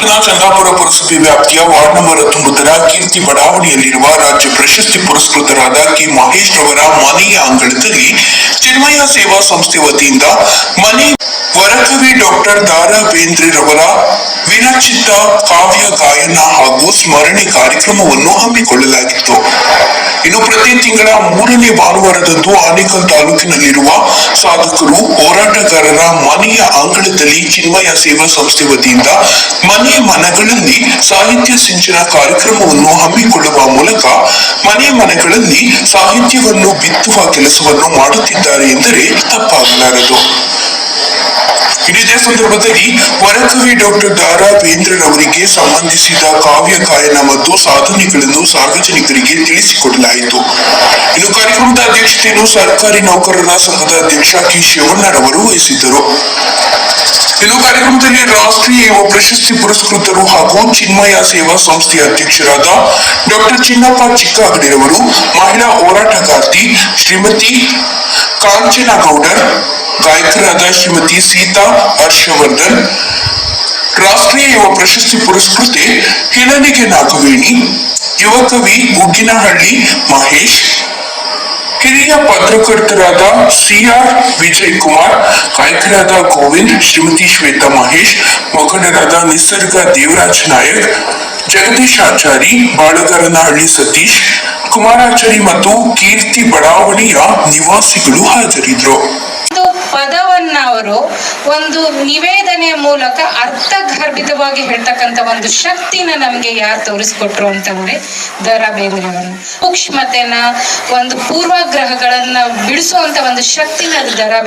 ಚಂದಾಪುರ ಪುರಸಭೆ ವ್ಯಾಪ್ತಿಯ ward number ಹತ್ತೊಂಬತ್ತರ ಕೀರ್ತಿ ಬಡಾವಣೆಯಲ್ಲಿರುವ ರಾಜ್ಯ ಪ್ರಶಸ್ತಿ ಪುರಸ್ಕೃತರಾದ ಕೆ ಮಹೇಶ್ ರವರ ಮನೆಯ ಅಂಗಳದಲ್ಲಿ ಚಿನ್ಮಯ ಸೇವಾ ಸಂಸ್ಥೆ ವತಿಯಿಂದ ಮನೆ ವರಕವಿ ಡಾಕ್ಟರ್ ದಾರಾ ಬೇಂದ್ರೆ ರವರ ವಿರಚಿತ ಕಾವ್ಯ ಗಾಯನ ಹಾಗೂ ಸ್ಮರಣೆ ಕಾರ್ಯಕ್ರಮವನ್ನು ಹಮ್ಮಿಕೊಳ್ಳಲಾಗಿತ್ತು. ಇನ್ನು ಪ್ರತಿ ತಿಂಗಳ ಮೂರನೇ ಭಾನುವಾರದಂದು ಆನೇಕಲ್ ತಾಲೂಕಿನಲ್ಲಿರುವ ಸಾಧಕರು ಹೋರಾಟಗಾರರ ಮನೆಯ ಅಂಗಳದಲ್ಲಿ ಚಿನ್ಮಯ ಸೇವಾ ಸಂಸ್ಥೆ ವತಿಯಿಂದ ಮನೆ ಮನಗಳಲ್ಲಿ ಸಾಹಿತ್ಯ ಸಿಂಚನ ಕಾರ್ಯಕ್ರಮವನ್ನು ಹಮ್ಮಿಕೊಳ್ಳುವ ಮೂಲಕ ಮನೆ ಮನೆಗಳಲ್ಲಿ ಸಾಹಿತ್ಯವನ್ನು ಬಿತ್ತುವ ಕೆಲಸವನ್ನು ಮಾಡುತ್ತಿದ್ದಾರೆ ಎಂದರೆ ತಪ್ಪಾಗಲಾರದು. ಇದೇ ಸಂದರ್ಭದಲ್ಲಿ ವರಕವಿ ಡಾಕ್ಟರ್ ದಾರಾ ಬೇಂದ್ರರವರಿಗೆ ಸಂಬಂಧಿಸಿದ ಕಾವ್ಯ ಗಾಯನ ಮತ್ತು ಸಾಧನೆಗಳನ್ನು ಸಾರ್ವಜನಿಕರಿಗೆ ತಿಳಿಸಿಕೊಡಲಾಯಿತು. ಇನ್ನು ಕಾರ್ಯಕ್ರಮದ ಅಧ್ಯಕ್ಷತೆಯನ್ನು ಸರ್ಕಾರಿ ನೌಕರರ ಸಂಘದ ಅಧ್ಯಕ್ಷ ಕೆ. ಶಿವಣ್ಣರವರು ವಹಿಸಿದ್ದರು. ಇನ್ನು ಕಾರ್ಯಕ್ರಮದಲ್ಲಿ ರಾಷ್ಟ್ರೀಯ ಯುವ ಪ್ರಶಸ್ತಿ ಪುರಸ್ಕೃತರು ಹಾಗೂ ಚಿನ್ಮಯ ಸೇವಾ ಸಂಸ್ಥೆಯ ಅಧ್ಯಕ್ಷರಾದ ಡಾಕ್ಟರ್ ಚಿನ್ನಪ್ಪ ಚಿಕ್ಕಾಗಡಿರವರು, ಮಹಿಳಾ ಹೋರಾಟಗಾರ್ತಿ ಶ್ರೀಮತಿ ಕಾಂಚನ ಗೌಡರ್ ಗಾಯಕರಾದ ಶ್ರೀಮತಿ ಸೀತಾ ಹರ್ಷವರ್ಧನ್ ರಾಷ್ಟ್ರೀಯ ಯುವ ಪ್ರಶಸ್ತಿ ಪುರಸ್ಕೃತೆ ಹಿಳನಿಗೆ ನಾಗವೇಣಿ ಯುವ ಕವಿ ಉಗ್ಗಿನಹಳ್ಳಿ ಮಹೇಶ್ ಹಿರಿಯ ಪತ್ರಕರ್ತರಾದ ಸಿಆರ್ ವಿಜಯ್ ಕುಮಾರ್ ಗಾಯಕರಾದ ಗೋವಿಂದ್ ಶ್ರೀಮತಿ ಶ್ವೇತಾ ಮಹೇಶ್ ಮುಖಂಡರಾದ ನಿಸರ್ಗ ದೇವರಾಜ್ ನಾಯಕ್ ಜಗದೀಶ್ ಆಚಾರಿ ಬಾಳಗರನಹಳ್ಳಿ ಸತೀಶ್ ಕುಮಾರಾಚಾರಿ ಮತ್ತು ಕೀರ್ತಿ ಬಡಾವಣೆಯ ನಿವಾಸಿಗಳು ಹಾಜರಿದ್ದರು. ಪದವನ್ನ ಅವರು ಒಂದು ನಿವೇದನೆಯ ಮೂಲಕ ಅರ್ಥಗರ್ಭಿತವಾಗಿ ಹೇಳ್ತಕ್ಕಂತ ಒಂದು ಶಕ್ತಿನ ನಮಗೆ ಯಾರು ತೋರಿಸ್ಕೊಟ್ರು ಅಂತಂದ್ರೆ ದ ರಾ ಬೇಂದ್ರೆಯವರು ಸೂಕ್ಷ್ಮತೆನ, ಒಂದು ಪೂರ್ವಗ್ರಹಗಳನ್ನ ಬಿಡಿಸುವಂತ ಒಂದು ಶಕ್ತಿನ ಅದು ದ ರಾ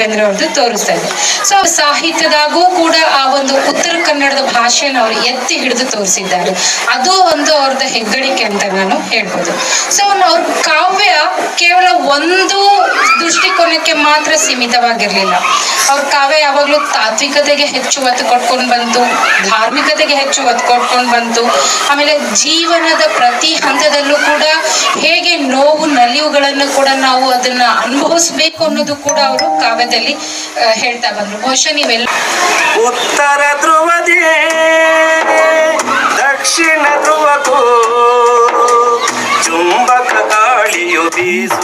ತೋರಿಸ್ತಾ ಇದೆ. ಸೊ ಸಾಹಿತ್ಯದಾಗೂ ಕೂಡ ಆ ಒಂದು ಉತ್ತರ ಕನ್ನಡದ ಭಾಷೆನ ಅವರು ಎತ್ತಿ ಹಿಡಿದು ತೋರಿಸಿದ್ದಾರೆ. ಅದು ಒಂದು ಅವ್ರದ ಹೆಗ್ಗಳಿಕೆ ಅಂತ ನಾನು ಹೇಳ್ಬೋದು. ಸೊ ಅವ್ರ ಕಾವ್ಯ ಕೇವಲ ಒಂದು ದೃಷ್ಟಿಕೋನಕ್ಕೆ ಮಾತ್ರ ಸೀಮಿತವಾಗಿರ್ಲಿಲ್ಲ. ಅವ್ರ ಕಾವ್ಯ ಯಾವಾಗ್ಲೂ ತಾತ್ವಿಕತೆಗೆ ಹೆಚ್ಚು ಒತ್ತು ಕೊಟ್ಕೊಂಡು ಬಂತು, ಧಾರ್ಮಿಕತೆಗೆ ಹೆಚ್ಚು ಒತ್ತು ಕೊಟ್ಕೊಂಡು ಬಂತು. ಆಮೇಲೆ ಜೀವನದ ಪ್ರತಿ ಹಂತದಲ್ಲೂ ಕೂಡ ಹೇಗೆ ನೋವು ನಲಿವುಗಳನ್ನು ಕೂಡ ನಾವು ಅದನ್ನ ಅನುಭವಿಸ್ಬೇಕು ಅನ್ನೋದು ಕೂಡ ಅವರು ಕಾವ್ಯದಲ್ಲಿ ಹೇಳ್ತಾ ಬಂದ್ರು. ಬಹುಶಃ ನೀವೆಲ್ಲ ಉತ್ತರ ಧ್ರುವದೇ, ದಕ್ಷಿಣ ಧ್ರುವಕೋ, ಚುಂಬಕ ಗಾಳಿಯು ಬೀಸುತ್ತಿದೆ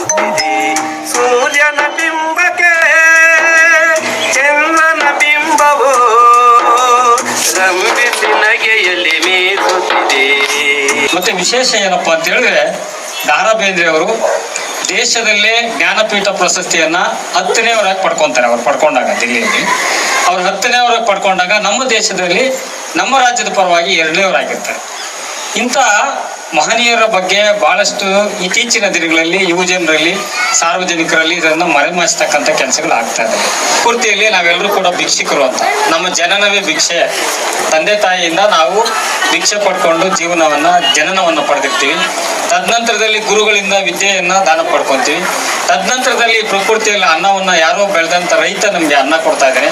ಮತ್ತೆ ವಿಶೇಷ ಏನಪ್ಪ ಅಂತ ಹೇಳಿದ್ರೆ ದಾರಾ ಬೇಂದ್ರೆ ಅವರು ದೇಶದಲ್ಲೇ ಜ್ಞಾನಪೀಠ ಪ್ರಶಸ್ತಿಯನ್ನ ಹತ್ತನೇವರಾಗಿ ಪಡ್ಕೊಂತಾರೆ ಅವ್ರು, ಪಡ್ಕೊಂಡಾಗ ದಿಲ್ಲಿಯಲ್ಲಿ. ಅವ್ರು ಹತ್ತನೇವರಾಗಿ ಪಡ್ಕೊಂಡಾಗ ನಮ್ಮ ದೇಶದಲ್ಲಿ ನಮ್ಮ ರಾಜ್ಯದ ಪರವಾಗಿ ಎರಡನೇವರಾಗಿರ್ತಾರೆ ಇಂಥ ಮಹನೀಯರ ಬಗ್ಗೆ ಬಹಳಷ್ಟು ಇತ್ತೀಚಿನ ದಿನಗಳಲ್ಲಿ, ಯುವ ಜನರಲ್ಲಿ, ಸಾರ್ವಜನಿಕರಲ್ಲಿ ಇದನ್ನು ಮರೆಮಾಚತಕ್ಕಂಥ ಕೆಲಸಗಳು ಆಗ್ತಾ ಇದೆ. ಪೂರ್ತಿಯಲ್ಲಿ ನಾವೆಲ್ಲರೂ ಕೂಡ ಭಿಕ್ಷಿಕರು ಅಂತ. ನಮ್ಮ ಜನನವೇ ಭಿಕ್ಷೆ. ತಂದೆ ತಾಯಿಯಿಂದ ನಾವು ಭಿಕ್ಷೆ ಪಡ್ಕೊಂಡು ಜೀವನವನ್ನ, ಜನನವನ್ನು ಪಡೆದಿರ್ತೀವಿ. ತದನಂತರದಲ್ಲಿ ಗುರುಗಳಿಂದ ವಿದ್ಯೆಯನ್ನ ದಾನ ಪಡ್ಕೊತೀವಿ. ತದನಂತರದಲ್ಲಿ ಪ್ರಕೃತಿಯಲ್ಲಿ ಅನ್ನವನ್ನ ಯಾರೋ ಬೆಳೆದಂತ ರೈತ ನಮ್ಗೆ ಅನ್ನ ಕೊಡ್ತಾ ಇದ್ದಾನೆ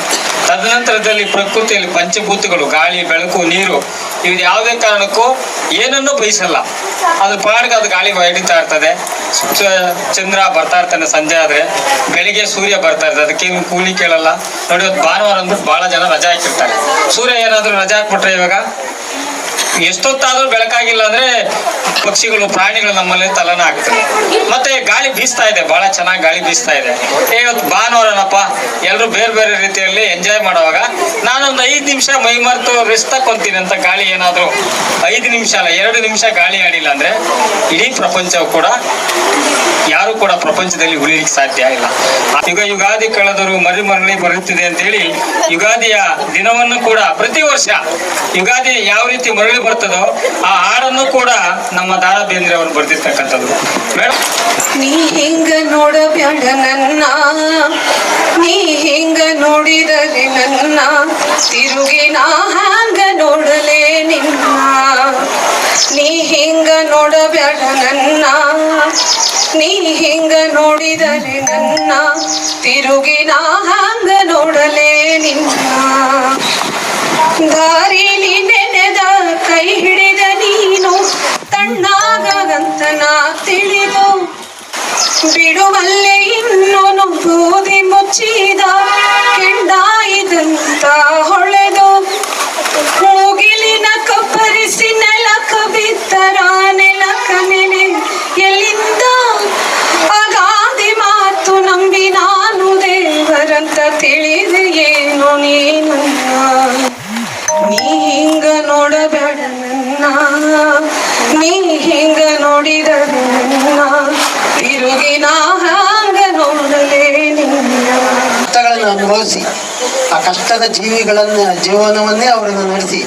ತದನಂತರದಲ್ಲಿ ಪ್ರಕೃತಿಯಲ್ಲಿ ಪಂಚಭೂತಗಳು, ಗಾಳಿ, ಬೆಳಕು, ನೀರು ಇವು ಯಾವುದೇ ಕಾರಣಕ್ಕೂ ಏನನ್ನು ಬಯಸಲ್ಲ. ಅದು ಪಾಡಿಗೆ ಅದು ಗಾಳಿ ಹೊಡಿತಾ ಇರ್ತದೆ. ಚಂದ್ರ ಬರ್ತಾ ಇರ್ತಾನೆ ಸಂಜೆ ಆದ್ರೆ, ಬೆಳಿಗ್ಗೆ ಸೂರ್ಯ ಬರ್ತಾ ಇರ್ತದೆ. ಅದಕ್ಕೆ ಏನು ಕೂಲಿ ಕೇಳಲ್ಲ. ನೋಡಿ ಭಾನುವಾರ ಅಂದ್ಬಿಟ್ಟು ಬಹಳ ಜನ ರಜಾ ಹಾಕಿರ್ತಾರೆ. ಸೂರ್ಯ ಏನಾದ್ರೂ ರಜಾ ಹಾಕ್ಬಿಟ್ರೆ ಇವಾಗ ಎಷ್ಟೊತ್ತಾದ್ರೂ ಬೆಳಕಾಗಿಲ್ಲ ಅಂದ್ರೆ ಪಕ್ಷಿಗಳು, ಪ್ರಾಣಿಗಳು ನಮ್ಮಲ್ಲಿ ತಲನ ಆಗ್ತದೆ ಮತ್ತೆ ಗಾಳಿ ಬೀಸ್ತಾ ಇದೆ, ಬಹಳ ಚೆನ್ನಾಗಿ ಗಾಳಿ ಬೀಸ್ತಾ ಇದೆ. ಏ, ಇವತ್ತು ಭಾನುವಾರನಪ್ಪ ಎಲ್ಲರೂ ಬೇರೆ ಬೇರೆ ರೀತಿಯಲ್ಲಿ ಎಂಜಾಯ್ ಮಾಡುವಾಗ ನಾನೊಂದು ಐದು ನಿಮಿಷ ಮೈ ಮರೆತು ರೆಸ್ಟ್ ತಕೊಂತೀನಿ ಅಂತ ಗಾಳಿ ಏನಾದರೂ. ಐದು ನಿಮಿಷ ಅಲ್ಲ, ಎರಡು ನಿಮಿಷ ಗಾಳಿ ಆಡಿಲ್ಲ ಅಂದ್ರೆ ಇಡೀ ಪ್ರಪಂಚವು ಕೂಡ, ಯಾರು ಕೂಡ ಪ್ರಪಂಚದಲ್ಲಿ ಉಳಿಲಿಕ್ಕೆ ಸಾಧ್ಯ ಇಲ್ಲ. ಈಗ ಯುಗಾದಿ ಕಳೆದರು ಮರಿ ಮರಳಿ ಬರುತ್ತಿದೆ ಅಂತ ಹೇಳಿ, ಯುಗಾದಿಯ ದಿನವನ್ನು ಕೂಡ ಪ್ರತಿ ವರ್ಷ, ಯುಗಾದಿ ಯಾವ ರೀತಿ ಮರಳಿ ಬರ್ತದೋ ಆ ಹಾಡನ್ನು ಕೂಡ ನಮ್ಮ ದಾರ ಬೇಂದ್ರೆ ಅವರು ಬರ್ದಿರ್ತಕ್ಕಂಥದ್ದು. ನೀ ಹಿಂಗ ನೋಡಬ್ಯಾಡ ನನ್ನ? ನೀ ಹಿಂಗ ನೋಡಿದರೆ ನನ್ನ? ತಿರುಗಿ ನಾ ಹಂಗ ನೋಡಲೇ ನಿನ್ನ? ನೀ ಹಿಂಗ ನೋಡಬ್ಯಾಡ ನನ್ನ? ನೀ ಹಿಂಗ ನೋಡಿದರೆ ನನ್ನ? ತಿರುಗಿ ನಾ ಹಂಗ ನೋಡಲೇ ನಿನ್ನ? ದಾರಿ ನೆನೆದ ಕೈ ಹಿಡಿದ ನೀನು ತಣ್ಣಾಗಂತ ನಾ ತಿಳಿದು. ಬಿಡುವಲ್ಲೇ ಇನ್ನೊನು ಬೂದಿ ಮುಚ್ಚಿದ ಕೆಂಡಾಯಿದಂತ ಇದಂತ ಅನುಭವಿಸಿ ಆ ಕಷ್ಟದ ಜೀವಿಗಳನ್ನ, ಜೀವನವನ್ನೇ ಅವರನ್ನು ನಡೆಸಿ.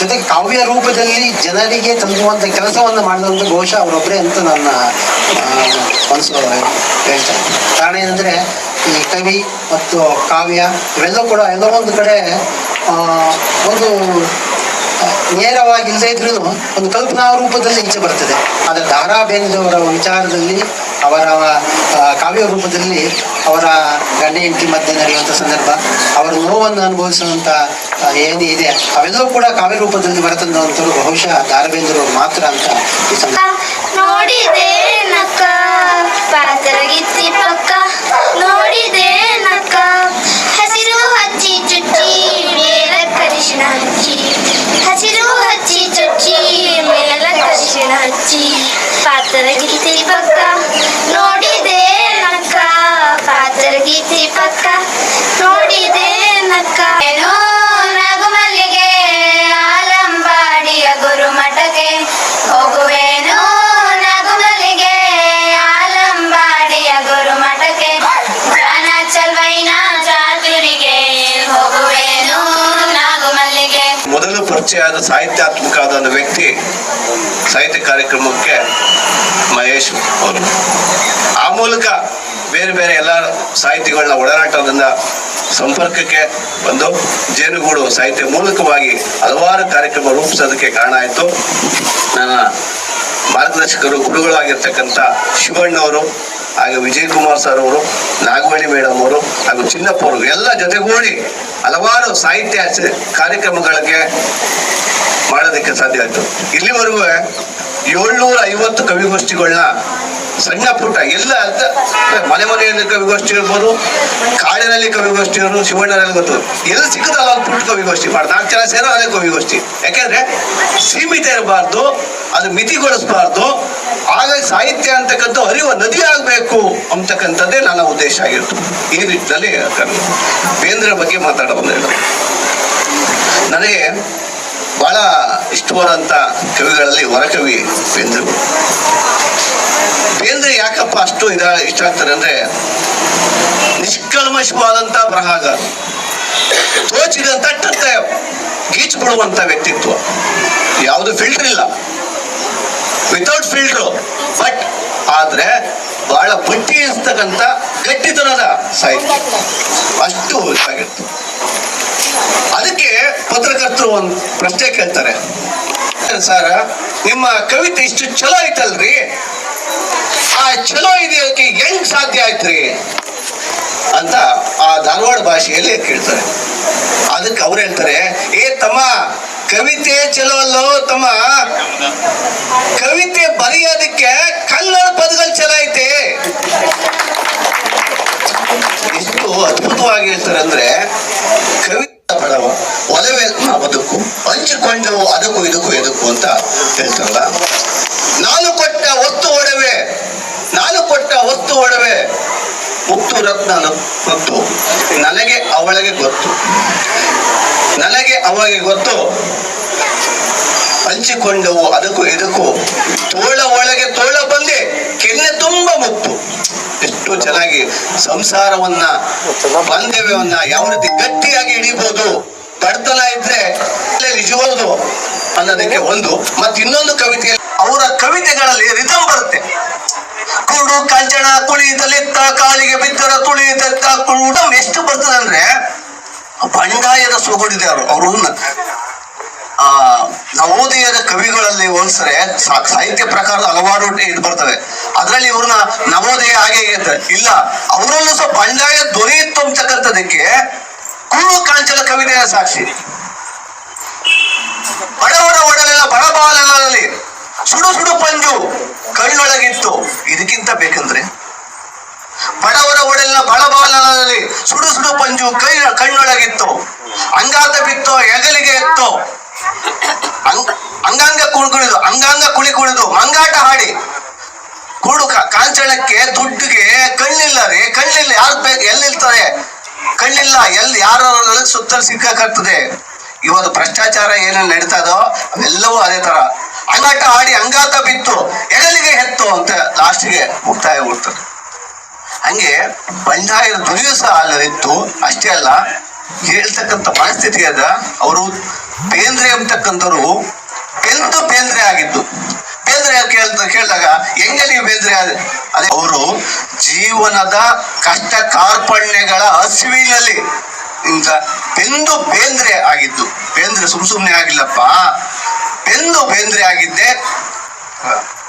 ಜೊತೆಗೆ ಕಾವ್ಯ ರೂಪದಲ್ಲಿ ಜನರಿಗೆ ತಲುಪುವಂತ ಕೆಲಸವನ್ನು ಮಾಡಿದಂತ ಘೋಷ ಅವರೊಬ್ಬರೇ ಅಂತ ನನ್ನ ಮನಸ್ಸು ಹೇಳ್ತಾರೆ ಕಾರಣ ಏನಂದ್ರೆ, ಈ ಕವಿ ಮತ್ತು ಕಾವ್ಯ ಇವೆಲ್ಲ ಕೂಡ ಎಲ್ಲೋ ಒಂದು ಕಡೆ ಒಂದು ನೇರವಾಗಿ ಇಲ್ಲದೇ ಇದ್ರೂ ಒಂದು ಕಲ್ಪನಾ ರೂಪದಲ್ಲಿ ಈಚೆ ಬರ್ತದೆ. ಆದರೆ ದಾರಾ ಬೇಂದ್ರವರ ವಿಚಾರದಲ್ಲಿ ಅವರ ಕಾವ್ಯ ರೂಪದಲ್ಲಿ ಅವರ ಗಂಡ, ಹೆಂಡತಿ ಮಧ್ಯೆ ನಡೆಯುವಂಥ ಸಂದರ್ಭ, ಅವರ ನೋವನ್ನು ಅನುಭವಿಸುವಂಥ ಏನಿದೆ ಅವೆಲ್ಲವೂ ಕೂಡ ಕಾವ್ಯ ರೂಪದಲ್ಲಿ ಬರತಂದಂಥವ್ರು ಬಹುಶಃ ದಾರಬೇಂದ್ರವರು ಮಾತ್ರ ಅಂತ ಹಸಿರು ಹಚ್ಚಿ ಚುಚ್ಚಿ ಹಸಿರು ಹಚ್ಚಿ ಚುಚ್ಚಿ ಕರಿಶಿಣ ಹಚ್ಚಿ ಪಾತರಗಿತ್ತಿ ಪಕ್ಕ. ನೋಡಿದೆ ನಕ್ಕ ಪಾತರಗಿತ್ತಿ ಪಕ್ಕ. ನೋಡಿದೆ ನಕ್ಕ. ನಗುಮಲ್ಲಿಗೆ ಆಲಂಬಾಡಿಯ ಗುರುಮಠಕ್ಕೆ ಹೋಗುವೇನೋ ನಗುಮಲ್ಲಿಗೆ ಆಲಂಬಾಡಿಯ ಗುರುಮಠಕ್ಕೆ. ಜ್ಞಾನ ಚಲ್ವೈನ ಚಾತುರಿಗೆ ಹೋಗುವೇನೋ ನಾಗುಮಲ್ಲಿಗೆ. ಮೊದಲು ಪರಿಚಯ ಆದ ಸಾಹಿತ್ಯಾತ್ಮಕ ಆದ ಒಂದು ವ್ಯಕ್ತಿ ಸಾಹಿತ್ಯ ಕಾರ್ಯಕ್ರಮಕ್ಕೆ ಮಹೇಶ್ ಅವರು. ಆ ಮೂಲಕ ಬೇರೆ ಬೇರೆ ಎಲ್ಲ ಸಾಹಿತಿಗಳನ್ನ ಒಡನಾಟದಿಂದ ಸಂಪರ್ಕಕ್ಕೆ ಬಂದು ಜೇನುಗೂಡು ಸಾಹಿತ್ಯ ಮೂಲಕವಾಗಿ ಹಲವಾರು ಕಾರ್ಯಕ್ರಮ ರೂಪಿಸೋದಕ್ಕೆ ಕಾರಣ ಆಯಿತು. ನನ್ನ ಮಾರ್ಗದರ್ಶಕರು, ಗುರುಗಳಾಗಿರ್ತಕ್ಕಂಥ ಶಿವಣ್ಣವರು, ಹಾಗೆ ವಿಜಯ್ ಕುಮಾರ್ ಸರ್ ಅವರು, ನಾಗವಳ್ಳಿ ಮೇಡಮ್ ಅವರು, ಹಾಗೂ ಚಿನ್ನಪ್ಪ ಅವರು, ಎಲ್ಲ ಜೊತೆಗೂಡಿ ಹಲವಾರು ಸಾಹಿತ್ಯ ಕಾರ್ಯಕ್ರಮಗಳಿಗೆ ಮಾಡೋದಕ್ಕೆ ಸಾಧ್ಯ ಆಯ್ತು. ಇಲ್ಲಿವರೆಗೂ ಏಳ್ನೂರ ಐವತ್ತು ಕವಿಗೋಷ್ಠಿಗಳನ್ನ ಸಣ್ಣ ಪುಟ್ಟ ಎಲ್ಲ ಅಂತ ಮನೆ ಮನೆಯಲ್ಲಿ ಕವಿಗೋಷ್ಠಿ ಇರ್ಬೋದು, ಕಾಡಿನಲ್ಲಿ ಕವಿಗೋಷ್ಠಿ ಇರೋದು ಶಿವಣ್ಣನಲ್ಲಿ ಗೊತ್ತು. ಎಲ್ಲಿ ಸಿಕ್ಕದಲ್ಲ ಒಂದು ಪುಟ್ಟ ಕವಿಗೋಷ್ಠಿ? ಮಾಡಿ ನಾಲ್ಕು ಜನ ಸೇರೋ ಅದೇ ಕವಿಗೋಷ್ಠಿ. ಯಾಕೆಂದ್ರೆ ಸೀಮಿತ ಇರಬಾರ್ದು, ಅದು ಮಿತಿಗೊಳಿಸಬಾರ್ದು, ಆಗ ಸಾಹಿತ್ಯ ಅಂತಕ್ಕಂಥ ಹರಿಯುವ ನದಿ ಆಗಬೇಕು ಅಂತಕ್ಕಂಥದ್ದೇ ನನ್ನ ಉದ್ದೇಶ ಆಗಿತ್ತು. ಈ ನಿಟ್ಟಿನಲ್ಲಿ ಬೇಂದ್ರ ಬಗ್ಗೆ ನನಗೆ ಬಹಳ ಇಷ್ಟವಾದಂಥ ಕವಿಗಳಲ್ಲಿ ಹೊರಕವಿ ಬೇಂದ್ರೆ ಬೇಂದ್ರೆ ಯಾಕಪ್ಪ ಅಷ್ಟು ಇದ ಇಷ್ಟ ಆಗ್ತಾರೆ ಅಂದ್ರೆ ನಿಷ್ಕಲ್ಮಶವಾದಂಥ ಬರಹಾಗ ತೋಚಿದಂತ ಟಕ್ಕ ಗೀಚ್ ವ್ಯಕ್ತಿತ್ವ. ಯಾವುದು ಫಿಲ್ಟರ್ ಇಲ್ಲ. ವಿತೌಟ್ ಫಿಲ್ಟರ್ ಬಟ್ ಆದ್ರೆ ಬಹಳ ಬಟ್ಟಿ ಇರ್ತಕ್ಕಂಥ ಗಟ್ಟಿತನದ ಸಾಹಿತ್ಯ. ಅಷ್ಟು ಇದಾಗಿತ್ತು ಅದಕ್ಕೆ ಪತ್ರಕರ್ತರು ಒಂದು ಪ್ರಶ್ನೆ ಕೇಳ್ತಾರೆ. ಸರ್, ನಿಮ್ಮ ಕವಿತೆ ಇಷ್ಟು ಚಲೋ ಐತಲ್ರಿ? ಆ ಚಲೋ ಇದೆಯಕ್ಕೆ ಹೆಂಗ್ ಸಾಧ್ಯ ಆಯ್ತ್ರಿ? ಅಂತ ಆ ಧಾರವಾಡ ಭಾಷೆಯಲ್ಲಿ ಕೇಳ್ತಾರೆ. ಅದಕ್ಕೆ ಅವ್ರು ಹೇಳ್ತಾರೆ, ಏ ತಮ್ಮ, ಕವಿತೆ ಚಲೋ ಅಲ್ಲೋ ತಮ್ಮ. ಕವಿತೆ ಬರೆಯೋದಕ್ಕೆ ಕನ್ನಡ ಪದಗಳು ಚಲೋ ಐತೆ. ಎಷ್ಟು ಅದ್ಭುತವಾಗಿ ಹೇಳ್ತಾರೆ ಅಂದ್ರೆ ಕವಿತೆ ಬಡವ ಒಲವೆ ಬದುಕು? ಹಂಚಿಕೊಂಡವು ಅದಕ್ಕೂ ಇದಕ್ಕೂ ಎದಕ್ಕೂ ಅಂತ ಹೇಳ್ತಾರಲ್ಲ ನಾನು ಕೊಟ್ಟ ಒತ್ತು ಒಡವೆ. ನಾನು ಕೊಟ್ಟ ಒತ್ತು ಒಡವೆ. ಮುತ್ತು ರತ್ನ ಗೊತ್ತು. ನನಗೆ ಅವಳಿಗೆ ಗೊತ್ತು. ನನಗೆ ಅವಳಿಗೆ ಗೊತ್ತು. ಹಂಚಿಕೊಂಡವು ಅದಕ್ಕೂ ಇದಕ್ಕೂ. ತೋಳ ಒಳಗೆ ತೋಳ ಬಂದೆ. ಕೆನ್ನೆ ತುಂಬ ಮುತ್ತು ಎಷ್ಟು ಚೆನ್ನಾಗಿ ಸಂಸಾರವನ್ನ, ಬಾಂಧವ್ಯವನ್ನ ಯಾವ ರೀತಿ ಗಟ್ಟಿಯಾಗಿ ಹಿಡಿಬಹುದು ಬಡತನ ಇದ್ರೆ ನಿಜವಾದು ಅನ್ನೋದಕ್ಕೆ ಒಂದು. ಮತ್ತೆ ಇನ್ನೊಂದು ಕವಿತೆಯಲ್ಲಿ ಅವರ ಕವಿತೆಗಳಲ್ಲಿ ರಿದಮ್ ಬರುತ್ತೆ. ಕುರುಡು ಕಂಚಣ ಕುಳಿತಲೆತ್ತ ಕಾಲಿಗೆ ಬಿದ್ದರ ತುಳಿದೆತ್ತ ಕುರುಡು ಎಷ್ಟು ಬರ್ತದೆ ಅಂದ್ರೆ ಬಂಡಾಯದ ಸೊಗಡಿದೆ ಅವರು ಅವರು ಆ ನವೋದಯದ ಕವಿಗಳಲ್ಲಿ ಹೋಲಿಸಿದ್ರೆ ಸಾಹಿತ್ಯ ಪ್ರಕಾರದ ಹಲವಾರು ಇದು ಬರ್ತವೆ. ಅದರಲ್ಲಿ ಇವ್ರನ್ನ ನವೋದಯ ಹಾಗೆ ಇಲ್ಲ. ಅವರಲ್ಲೂ ಸಹ ಬಂಡಾಯ ಧ್ವನಿ ಅಂತಕ್ಕಂಥದಕ್ಕೆ ಕುರುಡು ಕಾಂಚಲ ಕವಿತೆಯ ಸಾಕ್ಷಿ. ಬಡವರ ಒಡಲೆಲ್ಲ ಬಡಬಾಲನಲ್ಲಿ ಸುಡು ಸುಡು ಪಂಜು ಕಣ್ಣೊಳಗಿತ್ತು. ಇದಕ್ಕಿಂತ ಬೇಕಂದ್ರೆ? ಬಡವರ ಒಡಲಿನ ಬಡಬಾಲನಲ್ಲಿ ಸುಡು ಸುಡು ಪಂಜು ಕೈ, ಕಣ್ಣೊಳಗಿತ್ತು. ಅಂಗಾತ ಬಿತ್ತೋ ಹೆಗಲಿಗೆ ಎತ್ತೋ ಅಂಗಾಂಗ ಕುಣಿ ಕುಣಿದು, ಅಂಗಾಂಗ ಕುಳಿ ಕುಣಿದು, ಮಂಗಾಟ ಹಾಡಿ. ಕುರುಡು ಕಾಂಚಣಕ್ಕೆ ದುಡ್ಡಿಗೆ ಕಣ್ಣಿಲ್ಲ ರೀ ಕಣ್ಣಿಲ್ಲ ಯಾರು ಬೇಕು ಎಲ್ಲಿರ್ತಾರೆ ಕಣ್ಣಿಲ್ಲ, ಎಲ್ಲಿ ಯಾರ ಸುತ್ತಲೂ ಸಿಕ್ಕಾಗ್ತದೆ ಇವತ್ತು ಭ್ರಷ್ಟಾಚಾರ ಏನೇನು ನಡೀತದೋ ಅವೆಲ್ಲವೂ ಅದೇ ತರ. ಅಂಗಾಟ ಆಡಿ ಅಂಗಾತ ಬಿತ್ತು ಎಡಲಿಗೆ ಹೆತ್ತು ಅಂತ ಲಾಸ್ಟ್ಗೆ ಮುಕ್ತಾಯ ಹೋಗ್ತದೆ ಹಂಗೆ ಬಂಡಾಯದ ಧ್ವನಿಯೂ ಸಹ ಅಲ್ಲದಿತ್ತು, ಅಷ್ಟೇ ಅಲ್ಲ, ಹೇಳ್ತಕ್ಕಂಥ ಪರಿಸ್ಥಿತಿ ಅದ. ಅವರು ಬೇಂದ್ರೆ ಅಂತಕ್ಕಂಥವ್ರು ಪೆಂತು ಬೇಂದ್ರೆ ಆಗಿದ್ದು. ಬೇಂದ್ರೆ ಕೇಳ್ತ ಕೇಳಿದಾಗ ಹೆಂಗೆ ನೀವು ಬೇಂದ್ರೆ ಅದೇ ಅವರು ಜೀವನದ ಕಷ್ಟ ಕಾರ್ಪಣ್ಯಗಳ ಹಸಿವಿನಲ್ಲಿ ಇಂದ ಬೆಂದು ಬೇಂದ್ರೆ ಆಗಿದ್ದು. ಬೇಂದ್ರೆ ಸುಮ್ ಸುಮ್ಮನೆ ಆಗಿಲ್ಲಪ್ಪ. ಬೆಂದು ಬೇಂದ್ರೆ ಆಗಿದ್ದೆ.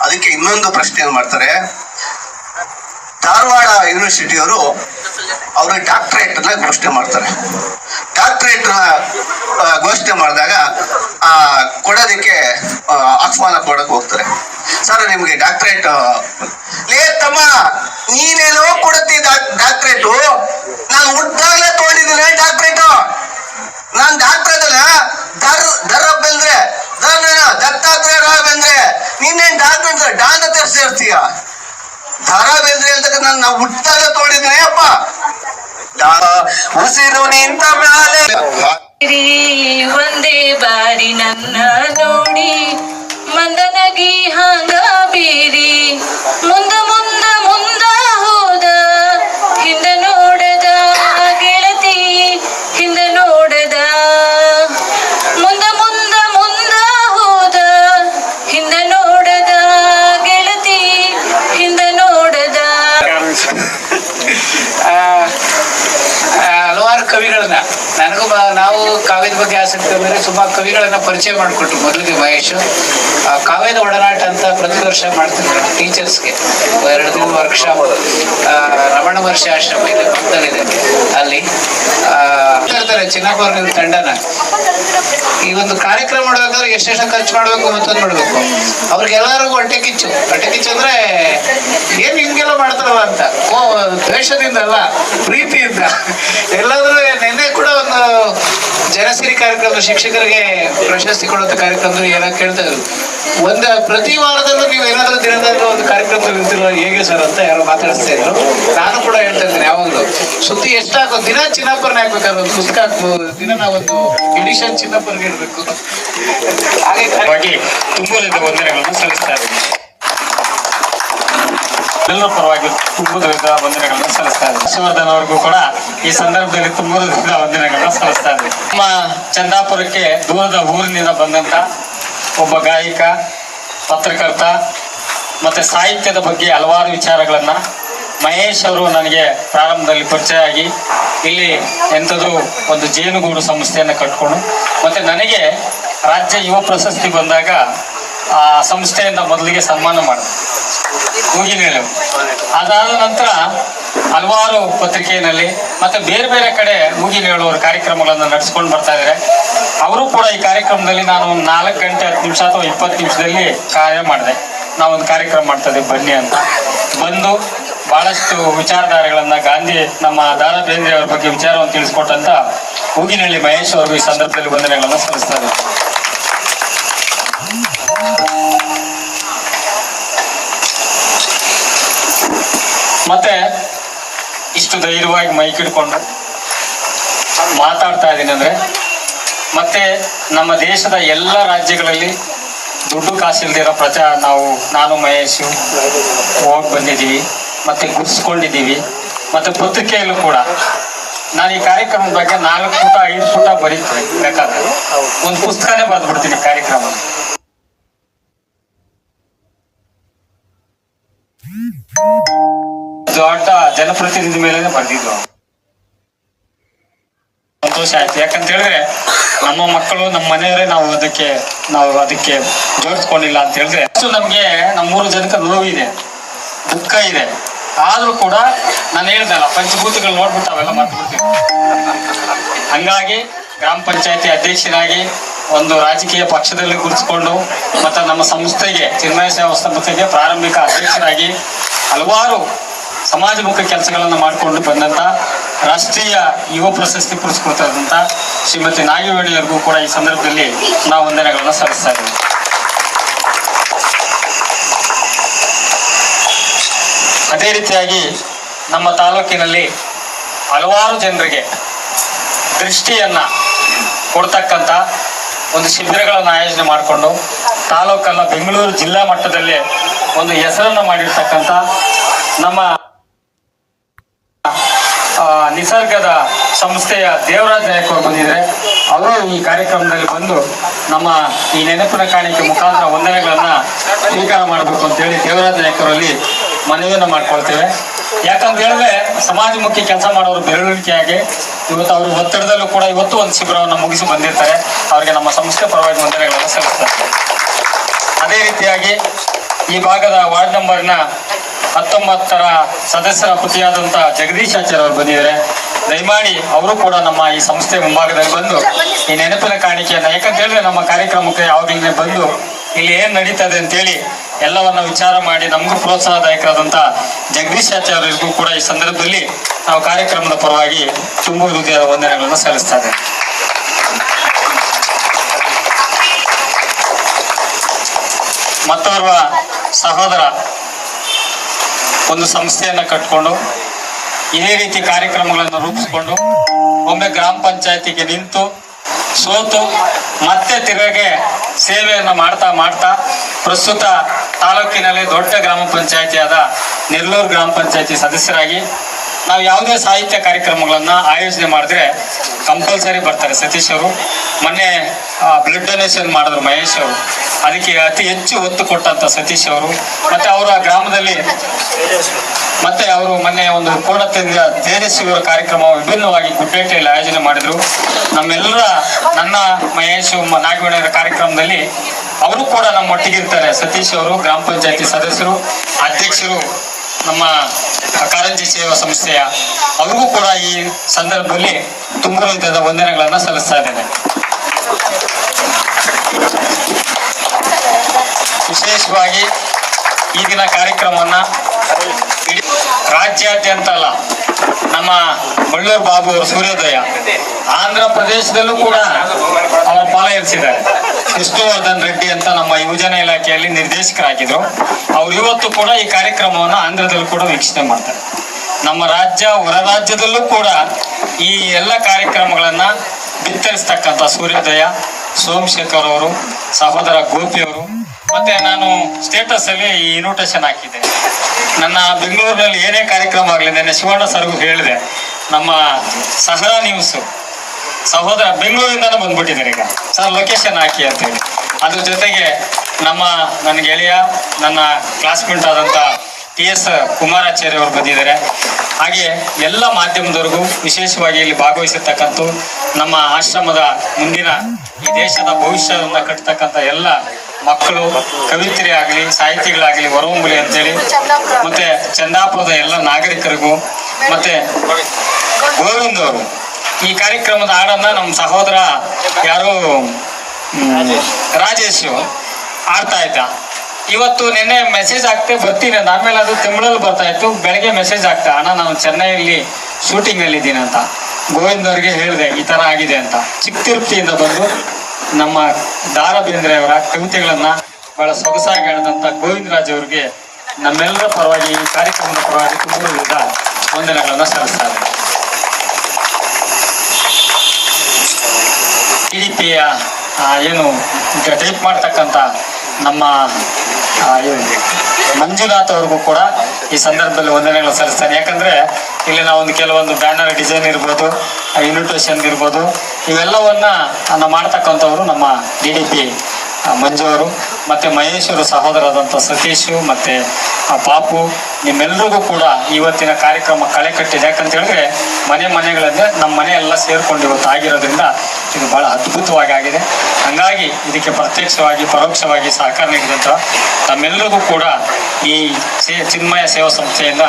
ಅದಕ್ಕೆ ಇನ್ನೊಂದು ಪ್ರಶ್ನೆ ಮಾಡ್ತಾರೆ. ಧಾರವಾಡ ಯೂನಿವರ್ಸಿಟಿಯವರು ಅವ್ರಿಗೆ ಡಾಕ್ಟರೇಟ್ ಅನ್ನ ಘೋಷಣೆ ಮಾಡ್ತಾರೆ ಡಾಕ್ಟರೇಟ್ ಘೋಷಣೆ ಮಾಡಿದಾಗ ಆ, ಕೊಡೋದಕ್ಕೆ ಆಹ್ವಾನ ಕೊಡಕ್ ಹೋಗ್ತಾರೆ. ಸರ್, ನಿಮ್ಗೆ ಡಾಕ್ಟ್ರೇಟ್ ಲೇ ತಮ್ಮ, ನೀನೇನೋ ಕೊಡತ್ತಿ ಡಾಕ್ಟ್ರೇಟ್ ನಾನು ಹುಟ್ಟಾಗಲೇ ತಗೊಂಡಿದ್ದೀನಿ ಡಾಕ್ಟ್ರೇಟ್ ನಾನ್ ಡಾಕ್ಟರ್ ಅದಲ್ಲ ದರ್, ದರ ಬಂದ್ರೆ ದರ ದತ್ತಾತ್ರೇಯ ಬಂದ್ರೆ, ನೀನೇನ್ ಡಾಕ್ಟರ್ ಅಂದ್ರೆ ಡಾನ್ ಹತ್ರ ಸೇರ್ತೀಯ ದರ ಬೇಂದ್ರೆ ಅಂತ ನಾನು ನಾವು ಹುಟ್ಟಾಗ ತಗೊಂಡಿದ್ದೀನಿ, ಅಪ್ಪ. ಉಸಿರು ನಿಂತ ಮೇಲೆ. ಒಂದೇ ಬಾರಿ ನನ್ನ ನೋಡಿ. ಮಂದನಗಿ ಹಂಗ ಬೀರಿ ಮುಂದ ಅಂದರೆ ಸುಮಾರು ಕವಿಗಳನ್ನ ಪರಿಚಯ ಮಾಡಿಕೊಟ್ರು ಮೊದಲಿಗೆ ಮಹೇಶ್. ಕಾವ್ಯದ ಒಡನಾಟ ಅಂತ ಪ್ರತಿ ವರ್ಷ ಮಾಡ್ತಿದ್ರು ಟೀಚರ್ಸ್ಗೆ. ಎರಡು ದಿನ ವರ್ಷ ರಮಣ ಮಹರ್ಷಿ ಆಶ್ರಮ ಇದೆ ಪಕ್ಕದಲ್ಲಿದೆ ಅಲ್ಲಿ ಆ, ಚಿನ್ನಪ್ಪವ್ರ ನಿಮ್ಮ ತಂಡನ. ಈ ಒಂದು ಕಾರ್ಯಕ್ರಮ ಮಾಡ್ಬೇಕಾದ್ರೆ ಎಷ್ಟೆಷ್ಟು ಖರ್ಚು ಮಾಡ್ಬೇಕು ಮತ್ತೊಂದು ಮಾಡ್ಬೇಕು ಅವ್ರಿಗೆಲ್ಲರಿಗೂ ಹೊಟ್ಟೆ ಕಿಚ್ಚು. ಹೊಟ್ಟೆ ಕಿಚ್ಚು ಅಂದ್ರೆ ಏನ್ ಹಿಂಗೆಲ್ಲ ಮಾಡ್ತಾರಲ್ಲ ಅಂತ. ಓ ದ್ವೇಷದಿಂದ ಅಲ್ಲ ಪ್ರೀತಿಯಿಂದ. ಎಲ್ಲಾದ್ರೂ ನಿನ್ನೆ ಕೂಡ ಒಂದು ಜನಸಿರಿ ಕಾರ್ಯಕ್ರಮದ ಶಿಕ್ಷಕರಿಗೆ ಪ್ರಶಸ್ತಿ ಕೊಡುವಂತ ಕಾರ್ಯಕ್ರಮದಲ್ಲಿ ಏನೋ ಕೇಳ್ತಾ ಇದ್ರು? ಒಂದ ಪ್ರತಿ ವಾರದಲ್ಲೂ ನೀವು ಏನಾದ್ರೂ ದಿನದಲ್ಲೂ ಒಂದು ಕಾರ್ಯಕ್ರಮ ಇರ್ತಿಲ್ಲ ಹೇಗೆ ಸರ್ ಅಂತ ಯಾರೋ ಮಾತಾಡಿಸ್ತಾ ಇದ್ರು. ನಾನು ಕೂಡ ಹೇಳ್ತಾ ಇದ್ದೇನೆ, ಯಾವಾಗಲೂ. ಸುದ್ದಿ ಎಷ್ಟಾಗೋ ದಿನ ಚಿನ್ನಪ್ಪರನ್ನ ಹಾಕ್ಬೇಕಾದ್ರೆ ಒಂದು ಪುಸ್ತಕ ಹಾಕ್ಬೋದು ದಿನ ನಾವೊಂದು ಎಡಿಷನ್ ಚಿನ್ನಪ್ಪರ್ಗೆ ಇಡಬೇಕು. ಹಾಗೆ ತುಂಬಾ ವಂದನೆಗಳನ್ನು ಸಲ್ಲಿಸ್ತಾ ಇದ್ದೀನಿ ಎಲ್ಲರ ಪರವಾಗಿ ತುಂಬುವುದರಿಂದ ವಂದನೆಗಳನ್ನು ಸಲ್ಲಿಸ್ತಾ ಇದ್ದಾರೆ ಹರ್ಷವರ್ಧನ್ ಅವ್ರಿಗೂ ಕೂಡ ಈ ಸಂದರ್ಭದಲ್ಲಿ ತುಂಬುವುದರಿಂದ ವಂದನೆಗಳನ್ನು ಸಲ್ಲಿಸ್ತಾ ಇದ್ದಾರೆ ನಮ್ಮ ಚಂದಾಪುರಕ್ಕೆ ದೂರದ ಊರಿನಿಂದ ಬಂದಂತ ಒಬ್ಬ ಗಾಯಕ, ಪತ್ರಕರ್ತ ಮತ್ತೆ ಸಾಹಿತ್ಯದ ಬಗ್ಗೆ ಹಲವಾರು ವಿಚಾರಗಳನ್ನ ಮಹೇಶ್ ಅವರು ನನಗೆ ಪ್ರಾರಂಭದಲ್ಲಿ ಪರಿಚಯ ಆಗಿ ಇಲ್ಲಿ ಎಂಥದ್ದು ಒಂದು ಜೇನುಗೂಡು ಸಂಸ್ಥೆಯನ್ನು ಕಟ್ಕೊಂಡು ಮತ್ತೆ ನನಗೆ ರಾಜ್ಯ ಯುವ ಪ್ರಶಸ್ತಿ ಬಂದಾಗ ಆ ಸಂಸ್ಥೆಯಿಂದ ಮೊದಲಿಗೆ ಸನ್ಮಾನ ಮಾಡಿದ್ರು ಮೇಲೆ ಅದಾದ ನಂತರ ಹಲವಾರು ಪತ್ರಿಕೆಯಲ್ಲಿ ಮತ್ತು ಬೇರೆ ಬೇರೆ ಕಡೆ ಮೂಗಿನೇಳುವರ ಕಾರ್ಯಕ್ರಮಗಳನ್ನು ನಡೆಸ್ಕೊಂಡು ಬರ್ತಾ ಇದ್ದಾರೆ. ಅವರು ಕೂಡ ಈ ಕಾರ್ಯಕ್ರಮದಲ್ಲಿ ನಾನು ಒಂದು ನಾಲ್ಕು ಗಂಟೆ ಹತ್ತು ನಿಮಿಷ ಅಥವಾ ಇಪ್ಪತ್ತು ನಿಮಿಷದಲ್ಲಿ ಕಾರ್ಯ ಮಾಡಿದೆ. ನಾವೊಂದು ಕಾರ್ಯಕ್ರಮ ಮಾಡ್ತಾ ಇದ್ದೀವಿ, ಬನ್ನಿ ಅಂತ. ಬಂದು ಬಹಳಷ್ಟು ವಿಚಾರಧಾರೆಗಳನ್ನು ಗಾಂಧಿ ನಮ್ಮ ದಾರ ಬೇಂದ್ರೆ ಅವರ ಬಗ್ಗೆ ವಿಚಾರವನ್ನು ತಿಳಿಸ್ಕೊಟ್ಟಂತ ಹೂಗಿನಹಳ್ಳಿ ಮಹೇಶ್ ಅವರು ಈ ಸಂದರ್ಭದಲ್ಲಿ ವಂದನೆಗಳನ್ನು ಸಲ್ಲಿಸ್ತಾ ಮತ್ತೆ ಇಷ್ಟು ಧೈರ್ಯವಾಗಿ ಮೈಕ್ ಹಿಡ್ಕೊಂಡು ಮಾತಾಡ್ತಾ ಇದ್ದೀನಿ ಅಂದ್ರೆ ಮತ್ತೆ ನಮ್ಮ ದೇಶದ ಎಲ್ಲ ರಾಜ್ಯಗಳಲ್ಲಿ ದುಡ್ಡು ಕಾಸಿಲ್ದಿರೋ ಪ್ರಚಾರ ನಾವು, ನಾನು ಮಹೇಶು ಹೋಗಿ ಬಂದಿದ್ದೀವಿ ಮತ್ತೆ ಗುರ್ಸ್ಕೊಂಡಿದ್ದೀವಿ ಮತ್ತೆ ಪತ್ರಿಕೆಯಲ್ಲೂ ಕೂಡ. ನಾನು ಈ ಕಾರ್ಯಕ್ರಮದ ಬಗ್ಗೆ ನಾಲ್ಕು ಪುಟ, ಐದು ಪುಟ ಬರೀತೀನಿ ಬೇಕಾದ್ರೆ. ಒಂದು ಪುಸ್ತಕನೇ ಬರೆದ್ಬಿಡ್ತೀನಿ ಕಾರ್ಯಕ್ರಮ. ದೊಡ್ಡ ಜನಪ್ರತಿನಿಧಿ ಮೇಲೆ ಬರ್ದಿದ್ರು. ಸಂತೋಷ ಆಯ್ತು. ಯಾಕಂತ ಹೇಳಿದ್ರೆ ನಮ್ಮ ಮಕ್ಕಳು ನಮ್ಮ ಮನೆಯವರೇ ನಾವು ಅದಕ್ಕೆ ನಾವು ಅದಕ್ಕೆ ಜೋಡಿಸ್ಕೊಂಡಿಲ್ಲ ಅಂತ ಹೇಳಿದ್ರೆ ಅಷ್ಟು ನಮ್ಗೆ ನಮ್ಮೂರು ಜನಕ್ಕೆ ನೋವಿದೆ ದುಃಖ ಇದೆ. ಆದ್ರೂ ಕೂಡ ನಾನು ಹೇಳ್ದಲ್ಲ ಪಂಚಭೂತಗಳು ನೋಡ್ಬಿಟ್ಟು ಅವೆಲ್ಲ ಮಾತಾಡ್ತೀವಿ ಹಂಗಾಗಿ ಗ್ರಾಮ ಪಂಚಾಯತಿ ಅಧ್ಯಕ್ಷನಾಗಿ ಒಂದು ರಾಜಕೀಯ ಪಕ್ಷದಲ್ಲಿ ಗುರುತಿಸ್ಕೊಂಡು ಮತ್ತೆ ನಮ್ಮ ಸಂಸ್ಥೆಗೆ, ಚಿನ್ಮಯ ಸೇವಾ ಸಂಸ್ಥೆಗೆ ಪ್ರಾರಂಭಿಕ ಅಧ್ಯಕ್ಷರಾಗಿ ಹಲವಾರು ಸಮಾಜಮುಖ ಕೆಲಸಗಳನ್ನು ಮಾಡಿಕೊಂಡು ಬಂದಂತ ರಾಷ್ಟ್ರೀಯ ಯುವ ಪ್ರಶಸ್ತಿ ಪುರಸ್ಕೃತರಾದಂಥ ಶ್ರೀಮತಿ ನಾಗವೇಣಿಯವರಿಗೂ ಕೂಡ ಈ ಸಂದರ್ಭದಲ್ಲಿ ನಾವು ವಂದನೆಗಳನ್ನು ಸಲ್ಲಿಸ್ತಾ ಇದ್ದೀವಿ. ಅದೇ ರೀತಿಯಾಗಿ ನಮ್ಮ ತಾಲೂಕಿನಲ್ಲಿ ಹಲವಾರು ಜನರಿಗೆ ದೃಷ್ಟಿಯನ್ನ ಕೊಡ್ತಕ್ಕಂಥ ಒಂದು ಶಿಬಿರಗಳನ್ನು ಆಯೋಜನೆ ಮಾಡಿಕೊಂಡು ತಾಲೂಕಲ್ಲ ಬೆಂಗಳೂರು ಜಿಲ್ಲಾ ಮಟ್ಟದಲ್ಲಿ ಒಂದು ಹೆಸರನ್ನು ಮಾಡಿರ್ತಕ್ಕಂಥ ನಮ್ಮ ನಿಸರ್ಗದ ಸಂಸ್ಥೆಯ ದೇವರಾಜ್ ನಾಯಕ್ ಅವರು ಬಂದಿದ್ದಾರೆ ಅವರು ಈ ಕಾರ್ಯಕ್ರಮದಲ್ಲಿ ಬಂದು ನಮ್ಮ ಈ ನೆನಪಿನ ಕಾಣಿಕೆ ಮುಖಾಂತರ ವಂದನೆಗಳನ್ನ ಸ್ವೀಕಾರ ಮಾಡಬೇಕು ಅಂತೇಳಿ ದೇವರಾಜ್ ನಾಯಕರಲ್ಲಿ ಮನವಿಯನ್ನು ಮಾಡ್ಕೊಳ್ತೇವೆ. ಯಾಕಂತ ಹೇಳಿದ್ರೆ ಸಮಾಜಮುಖಿ ಕೆಲಸ ಮಾಡೋರು ಬೆರಳಿಕೆಯಾಗಿ ಇವತ್ತು ಅವರು ಒತ್ತಡದಲ್ಲೂ ಕೂಡ ಇವತ್ತು ಒಂದು ಶಿಬಿರವನ್ನು ಮುಗಿಸಿ ಬಂದಿರ್ತಾರೆ. ಅವರಿಗೆ ನಮ್ಮ ಸಂಸ್ಥೆ ಪರವಾಗಿ ವಂದನೆಗಳನ್ನು ಸಲ್ಲಿಸ್ತಾರೆ. ಅದೇ ರೀತಿಯಾಗಿ ಈ ಭಾಗದ ವಾರ್ಡ್ ನಂಬರ್ನ ಹತ್ತೊಂಬತ್ತರ ಸದಸ್ಯರ ಆಚಾರ್ಯ ಅವರು ಬಂದಿದ್ದಾರೆ. ದಯಮಾಡಿ ಅವರು ಕೂಡ ನಮ್ಮ ಈ ಸಂಸ್ಥೆ ಮುಂಭಾಗದಲ್ಲಿ ಬಂದು ಈ ನೆನಪಿನ ಕಾಣಿಕೆಯನ್ನ ಯಾಕಂತ ಹೇಳಿದ್ರೆ ನಮ್ಮ ಕಾರ್ಯಕ್ರಮಕ್ಕೆ ಯಾವಾಗಲೇ ಬಂದು ಇಲ್ಲಿ ಏನ್ ನಡೀತದೆ ಅಂತೇಳಿ ಎಲ್ಲವನ್ನ ವಿಚಾರ ಮಾಡಿ ನಮಗೂ ಜಗದೀಶ್ ಆಚಾರ್ಯರಿಗೂ ಕೂಡ ಈ ಸಂದರ್ಭದಲ್ಲಿ ನಾವು ಕಾರ್ಯಕ್ರಮದ ಪರವಾಗಿ ತುಂಬ ಹೃದಯದ ವಂದನೆಗಳನ್ನು ಸಲ್ಲಿಸ್ತಾ ಇದ್ದೇವೆ. ಮತ್ತೋರ್ವ ಸಹೋದರ ಒಂದು ಸಂಸ್ಥೆಯನ್ನು ಕಟ್ಕೊಂಡು ಇದೇ ರೀತಿ ಕಾರ್ಯಕ್ರಮಗಳನ್ನು ರೂಪಿಸಿಕೊಂಡು ಒಮ್ಮೆ ಗ್ರಾಮ ಪಂಚಾಯತಿಗೆ ನಿಂತು ಸೋತು ಮತ್ತೆ ತಿರುಗೆ ಸೇವೆಯನ್ನು ಮಾಡ್ತಾ ಮಾಡ್ತಾ ಪ್ರಸ್ತುತ ತಾಲೂಕಿನಲ್ಲಿ ದೊಡ್ಡ ಗ್ರಾಮ ಪಂಚಾಯತಿಯಾದ ನೆಲ್ಲೂರು ಗ್ರಾಮ ಪಂಚಾಯತಿ ಸದಸ್ಯರಾಗಿ ನಾವು ಯಾವುದೇ ಸಾಹಿತ್ಯ ಕಾರ್ಯಕ್ರಮಗಳನ್ನು ಆಯೋಜನೆ ಮಾಡಿದ್ರೆ ಕಂಪಲ್ಸರಿ ಬರ್ತಾರೆ. ಸತೀಶ್ ಅವರು, ಮೊನ್ನೆ ಬ್ಲಡ್ ಡೊನೇಷನ್ ಮಾಡಿದ್ರು ಮಹೇಶ್ ಅವರು. ಅದಕ್ಕೆ ಅತಿ ಹೆಚ್ಚು ಒತ್ತು ಕೊಟ್ಟಂತ ಸತೀಶ್ ಅವರು. ಮತ್ತೆ ಅವರ ಗ್ರಾಮದಲ್ಲಿ ಮತ್ತೆ ಅವರು ಮೊನ್ನೆ ಒಂದು ಪೂರ್ಣತೆಯಿಂದ ತೇಜಸ್ವಿಯವರ ಕಾರ್ಯಕ್ರಮ ವಿಭಿನ್ನವಾಗಿ ಗುಡ್ಡೇಟೆಯಲ್ಲಿ ಆಯೋಜನೆ ಮಾಡಿದ್ರು. ನಮ್ಮೆಲ್ಲರ, ನನ್ನ, ಮಹೇಶ್ ನಾಗವೇಣರ ಕಾರ್ಯಕ್ರಮದಲ್ಲಿ ಅವರು ಕೂಡ ನಮ್ಮ ಒಟ್ಟಿಗಿರ್ತಾರೆ ಸತೀಶ್ ಅವರು, ಗ್ರಾಮ ಪಂಚಾಯತಿ ಸದಸ್ಯರು, ಅಧ್ಯಕ್ಷರು ನಮ್ಮ ಕಾರಂಜಿ ಸೇವಾ ಸಂಸ್ಥೆಯ ಅವ್ರಿಗೂ ಕೂಡ ಈ ಸಂದರ್ಭದಲ್ಲಿ ತುಂಬ ಹೃದಯದ ವಂದನೆಗಳನ್ನು ಸಲ್ಲಿಸ್ತಾ ಇದ್ದೇನೆ. ವಿಶೇಷವಾಗಿ ಈ ದಿನ ಕಾರ್ಯಕ್ರಮವನ್ನ ರಾಜ್ಯಾದ್ಯಂತ ಅಲ್ಲ, ನಮ್ಮ ಬಳ್ಳೂರು ಬಾಬು ಅವರು ಸೂರ್ಯೋದಯ ಆಂಧ್ರ ಪ್ರದೇಶದಲ್ಲೂ ಕೂಡ ಅವರ ಪಾಲ ಇರಿಸಿದ್ದಾರೆ ವಿಷ್ಣುವರ್ಧನ್ ರೆಡ್ಡಿ ಅಂತ ನಮ್ಮ ಯುವಜನ ಇಲಾಖೆಯಲ್ಲಿ ನಿರ್ದೇಶಕರಾಗಿದ್ರು. ಅವ್ರು ಇವತ್ತು ಕೂಡ ಈ ಕಾರ್ಯಕ್ರಮವನ್ನು ಆಂಧ್ರದಲ್ಲೂ ಕೂಡ ವೀಕ್ಷಣೆ ಮಾಡ್ತಾರೆ. ನಮ್ಮ ರಾಜ್ಯ, ಹೊರ ರಾಜ್ಯದಲ್ಲೂ ಕೂಡ ಈ ಎಲ್ಲ ಕಾರ್ಯಕ್ರಮಗಳನ್ನ ಬಿತ್ತರಿಸ್ತಕ್ಕಂಥ ಸೂರ್ಯೋದಯ, ಸೋಮಶೇಖರ್ ಅವರು, ಸಹೋದರ ಗೋಪಿ ಅವರು, ಮತ್ತೆ ನಾನು ಸ್ಟೇಟಸ್ ಅಲ್ಲಿ ಈ ಇನ್ವಿಟೇಷನ್ ಹಾಕಿದ್ದೆ. ನನ್ನ ಬೆಂಗಳೂರಿನಲ್ಲಿ ಏನೇ ಕಾರ್ಯಕ್ರಮ ಆಗಲಿ, ನೆನ್ನೆ ಶಿವಣ್ಣ ಸರ್ಗೂ ಹೇಳಿದೆ, ನಮ್ಮ ಸಹರಾ ನ್ಯೂಸ್ ಸಹೋದರ ಬೆಂಗಳೂರಿಂದಾನು ಬಂದ್ಬಿಟ್ಟಿದ್ದಾರೆ ಈಗ. ಸರ್ ಲೊಕೇಶನ್ ಹಾಕಿ ಅಂತ ಹೇಳಿ ಅದ್ರ ಜೊತೆಗೆ ನಮ್ಮ ನನ್ನ ಗೆಳೆಯ, ನನ್ನ ಕ್ಲಾಸ್ಮೇಟ್ ಆದಂತ ಟಿ ಎಸ್ ಕುಮಾರಾಚಾರ್ಯ ಅವರು ಬಂದಿದ್ದಾರೆ. ಹಾಗೆ ಎಲ್ಲ ಮಾಧ್ಯಮದವರೆಗೂ ವಿಶೇಷವಾಗಿ ಇಲ್ಲಿ ಭಾಗವಹಿಸಿರ್ತಕ್ಕಂಥ ನಮ್ಮ ಆಶ್ರಮದ ಮುಂದಿನ ಈ ದೇಶದ ಭವಿಷ್ಯವನ್ನು ಕಟ್ಟತಕ್ಕಂಥ ಎಲ್ಲ ಮಕ್ಕಳು ಕವಿತ್ರಿ ಆಗಲಿ ಸಾಹಿತಿಗಳಾಗಲಿ, ವರವಂಬುಲಿ ಅಂತೇಳಿ, ಮತ್ತೆ ಚಂದಾಪುರದ ಎಲ್ಲ ನಾಗರಿಕರಿಗೂ, ಮತ್ತೆ ಗೋವಿಂದ್ ಅವರು ಈ ಕಾರ್ಯಕ್ರಮದ ಹಾಡನ್ನ ನಮ್ಮ ಸಹೋದರ ಯಾರು ರಾಜೇಶು. ಆಡ್ತಾ ಇದ್ದ. ಇವತ್ತು ನಿನ್ನೆ ಮೆಸೇಜ್ ಆಗ್ತೇ ಬರ್ತೀನಿ ಅಂತ ಆಮೇಲೆ ಅದು ತಮಿಳಲ್ಲಿ ಬರ್ತಾ ಇತ್ತು. ಬೆಳಗ್ಗೆ ಮೆಸೇಜ್ ಆಗ್ತಾ ಅಣ್ಣ ನಾನು ಚೆನ್ನೈಯಲ್ಲಿ ಶೂಟಿಂಗ್ ಅಲ್ಲಿ ಇದ್ದೀನಿ ಅಂತ. ಗೋವಿಂದ್ ಅವ್ರಿಗೆ ಹೇಳಿದೆ ಈ ತರ ಆಗಿದೆ ಅಂತ. ಚಿಕ್ಕ ತಿರುಪತಿಯಿಂದ ಬಂದು ನಮ್ಮ ದಾರ ಬೇಂದ್ರೆ ಅವರ ಕವಿತೆಗಳನ್ನ ಬಹಳ ಸೊಗಸಾಗಿ ಹೇಳಿದಂತ ಗೋವಿಂದ ರಾಜ್ ಅವರಿಗೆ ನಮ್ಮೆಲ್ಲರ ಪರವಾಗಿ ಈ ಕಾರ್ಯಕ್ರಮದ ಪರವಾಗಿ ತುಂಬ ವಂದನೆಗಳನ್ನ ಸಲ್ಲಿಸ್ತಾರೆ. ಟಿ ಡಿ ಪಿಯ ಏನು ಟೈಪ್ ಮಾಡ್ತಕ್ಕಂಥ ನಮ್ಮ ಮಂಜುನಾಥ್ ಅವ್ರಿಗೂ ಕೂಡ ಈ ಸಂದರ್ಭದಲ್ಲಿ ವಂದನೆಗಳು ಸಲ್ಲಿಸ್ತಾನೆ. ಯಾಕಂದ್ರೆ ಇಲ್ಲಿ ನಾವು ಒಂದು ಕೆಲವೊಂದು ಬ್ಯಾನರ್ ಡಿಸೈನ್ ಇರ್ಬೋದು ಇನ್ವಿಟೇಷನ್ ಇರ್ಬೋದು, ಇವೆಲ್ಲವನ್ನ ಮಾಡ್ತಕ್ಕಂಥವ್ರು ನಮ್ಮ ಡಿ ಡಿ ಪಿ ಮಂಜು ಅವರು. ಮತ್ತೆ ಮಹೇಶ್ವರ ಸಹೋದರಾದಂಥ ಸತೀಶು ಮತ್ತೆ ಆ ಪಾಪು ನಿಮ್ಮೆಲ್ಲರಿಗೂ ಕೂಡ ಇವತ್ತಿನ ಕಾರ್ಯಕ್ರಮ ಕಳೆ ಕಟ್ಟಿದೆ. ಯಾಕಂತ ಹೇಳಿದ್ರೆ ಮನೆ ಮನೆಗಳಂದ್ರೆ ನಮ್ಮ ಮನೆ ಎಲ್ಲ ಸೇರ್ಕೊಂಡು ಇವತ್ತು ಆಗಿರೋದ್ರಿಂದ ಇದು ಬಹಳ ಅದ್ಭುತವಾಗಿ ಆಗಿದೆ. ಹಂಗಾಗಿ ಇದಕ್ಕೆ ಪ್ರತ್ಯಕ್ಷವಾಗಿ, ಪರೋಕ್ಷವಾಗಿ ಸಹಕಾರ ನೀಡಿದಂಥ ತಮ್ಮೆಲ್ಲರಿಗೂ ಕೂಡ ಈ ಸೇ- ಚಿನ್ಮಯ ಸೇವಾ ಸಂಸ್ಥೆಯಿಂದ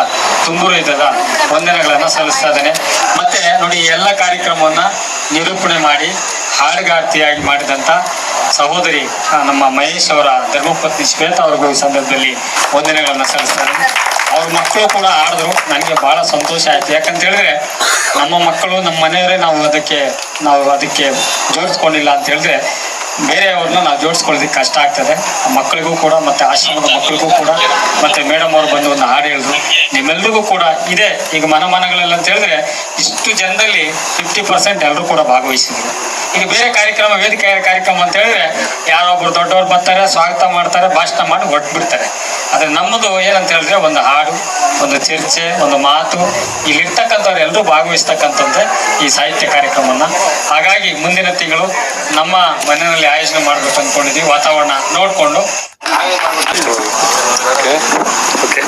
ತುಂಬೂರು ಇದ್ದದ ವಂದನೆಗಳನ್ನು ಸಲ್ಲಿಸ್ತಾ ಇದ್ದೇನೆ. ಮತ್ತೆ ನೋಡಿ ಎಲ್ಲ ಕಾರ್ಯಕ್ರಮವನ್ನ ನಿರೂಪಣೆ ಮಾಡಿ, ಹಾಡುಗಾರ್ತಿಯಾಗಿ ಮಾಡಿದಂಥ ಸಹೋದರಿ ನಮ್ಮ ಮಹೇಶ್ ಅವರ ಧರ್ಮಪತ್ನಿ ಶ್ವೇತ ಅವ್ರಿಗೂ ಈ ಸಂದರ್ಭದಲ್ಲಿ ವಂದನೆಗಳನ್ನ ಸಲ್ಲಿಸ್ತಾರೆ. ಅವ್ರ ಮಕ್ಕಳು ಕೂಡ ಆಡಿದ್ರು ನನಗೆ ಬಹಳ ಸಂತೋಷ ಆಯ್ತು. ಯಾಕಂತ ಹೇಳಿದ್ರೆ, ನಮ್ಮ ಮಕ್ಕಳು, ನಮ್ಮ ಮನೆಯವರೇ ನಾವು ಅದಕ್ಕೆ ನಾವು ಅದಕ್ಕೆ ಜೋಡಿಸ್ಕೊಂಡಿಲ್ಲ ಅಂತ ಹೇಳಿದ್ರೆ, ಬೇರೆಯವ್ರನ್ನ ನಾವು ಜೋಡಿಸ್ಕೊಳ್ಳೋದಕ್ಕೆ ಕಷ್ಟ ಆಗ್ತದೆ. ಮಕ್ಕಳಿಗೂ ಕೂಡ, ಮತ್ತೆ ಆಶ್ರಮದ ಮಕ್ಕಳಿಗೂ ಕೂಡ, ಮತ್ತೆ ಮೇಡಮ್ ಅವರು ಬಂದು ಒಂದು ಹಾಡು ಹೇಳಿದ್ರು. ನಿಮ್ಮೆಲ್ರಿಗೂ ಕೂಡ ಇದೆ. ಈಗ ಮನ ಮನಗಳಲ್ಲಿ ಅಂತ ಹೇಳಿದ್ರೆ ಇಷ್ಟು ಜನದಲ್ಲಿ ಫಿಫ್ಟಿ ಪರ್ಸೆಂಟ್ ಎಲ್ಲರೂ ಕೂಡ ಭಾಗವಹಿಸಿದ್ರು. ಈಗ ಬೇರೆ ಕಾರ್ಯಕ್ರಮ, ವೇದಿಕೆ ಕಾರ್ಯಕ್ರಮ ಅಂತ ಹೇಳಿದ್ರೆ ಯಾರೊಬ್ರು ದೊಡ್ಡವ್ರು ಬರ್ತಾರೆ, ಸ್ವಾಗತ ಮಾಡ್ತಾರೆ, ಭಾಷಣ ಮಾಡಿ ಹೊಟ್ಟು ಬಿಡ್ತಾರೆ ಆದ್ರೆ ನಮ್ಮದು ಏನಂತ ಹೇಳಿದ್ರೆ ಒಂದು ಹಾಡು, ಒಂದು ಚರ್ಚೆ, ಒಂದು ಮಾತು, ಇಲ್ಲಿರ್ತಕ್ಕಂಥವ್ರು ಎಲ್ಲರೂ ಭಾಗವಹಿಸ್ತಕ್ಕಂಥದ್ದೇ ಈ ಸಾಹಿತ್ಯ ಕಾರ್ಯಕ್ರಮವನ್ನ ಹಾಗಾಗಿ ಮುಂದಿನ ತಿಂಗಳು ನಮ್ಮ ಮನೆಯಲ್ಲಿ ಆಯೋಜನೆ ಮಾಡ್ಬೇಕು ಅಂದ್ಕೊಂಡಿದ್ದೀವಿ ವಾತಾವರಣ ನೋಡಿಕೊಂಡು. ಓಕೆ